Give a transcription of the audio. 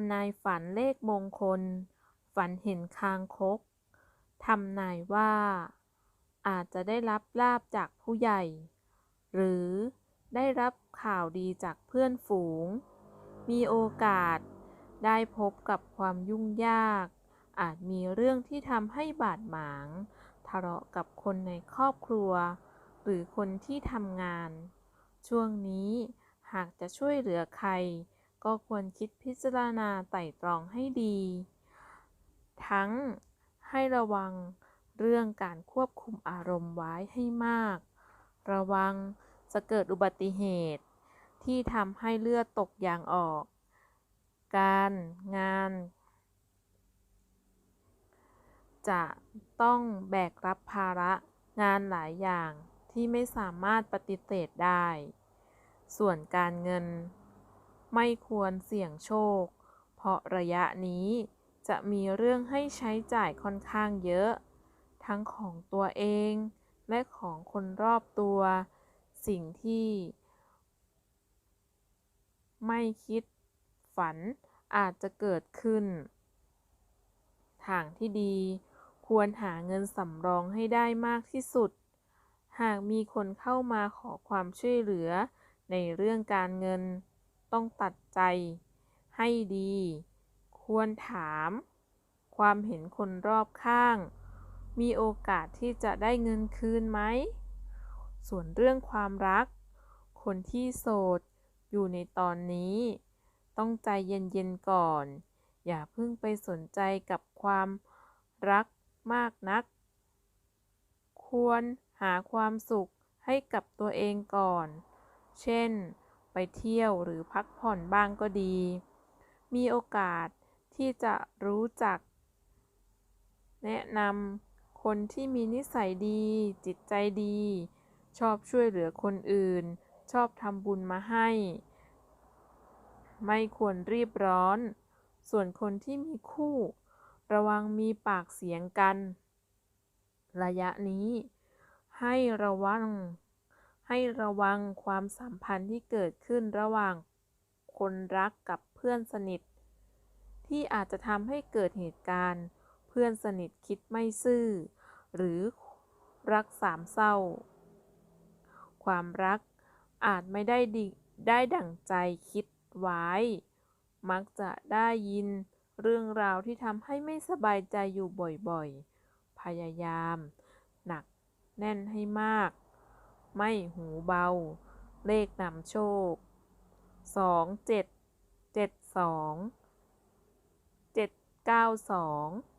ำนายฝันเลขมงคล ฝันเห็นคางคก ทำนายว่า อาจจะได้รับลาบจากผู้ใหญ่ หรือได้รับข่าวดีจากเพื่อนฝูง มีโอกาสได้พบกับความยุ่งยาก อาจมีเรื่องที่ทำให้บาดหมาง ทะเลาะกับคนในครอบครัว หรือคนที่ทำงาน ช่วงนี้หากจะช่วยเหลือใคร ก็ควรคิดพิจารณาไตร่ตรองให้ดี ทั้งให้ระวังเรื่องการควบคุมอารมณ์ไว้ให้มาก ระวังจะเกิดอุบัติเหตุ ที่ทำให้เลือดตกยางออก การงาน จะต้องแบกรับภาระงานหลายอย่างที่ไม่สามารถปฏิเสธได้ ส่วนการเงิน ไม่ควรเสี่ยงโชค เพราะระยะนี้จะมีเรื่องให้ใช้จ่ายค่อนข้างเยอะ ทั้งของตัวเอง และของคนรอบตัว สิ่งที่ ไม่คิดฝันอาจจะเกิดขึ้น ทางที่ดีควรหาเงินสำรองให้ได้มากที่สุด หากมีคนเข้ามาขอความช่วยเหลือในเรื่องการเงิน ต้องตัดใจให้ดี ควรถาม ความเห็นคนรอบข้าง มีโอกาสที่จะได้เงินคืนไหม ส่วนเรื่องความรัก คนที่โสดอยู่ในตอนนี้ ต้องใจเย็นๆก่อน อย่าเพิ่งไปสนใจกับความรักมากนัก ควรหาความสุขให้กับตัวเองก่อน เช่น ไปเที่ยวหรือพักผ่อนบ้างก็ดี มีโอกาสที่จะรู้จัก แนะนำคนที่มีนิสัยดี จิตใจดี ชอบช่วยเหลือคนอื่น ชอบทำบุญมาให้ ไม่ควรรีบร้อน ส่วนคนที่มีคู่ ระวังมีปากเสียงกัน ระยะนี้ให้ระวัง ให้ระวังความสัมพันธ์ที่เกิดขึ้นระหว่างคนรักกับเพื่อนสนิท ที่อาจจะทำให้เกิดเหตุการณ์ เพื่อนสนิทคิดไม่ซื่อ หรือรักสามเศร้า ความรักอาจไม่ได้ดได้ดั่งใจคิดไว้ มักจะได้ยินเรื่องราวที่ทำให้ไม่สบายใจอยู่บ่อยๆ พยายาม หนักแน่นให้มาก ไม่หูเบา เลขนำโชค 2 7 7 2 7 9 2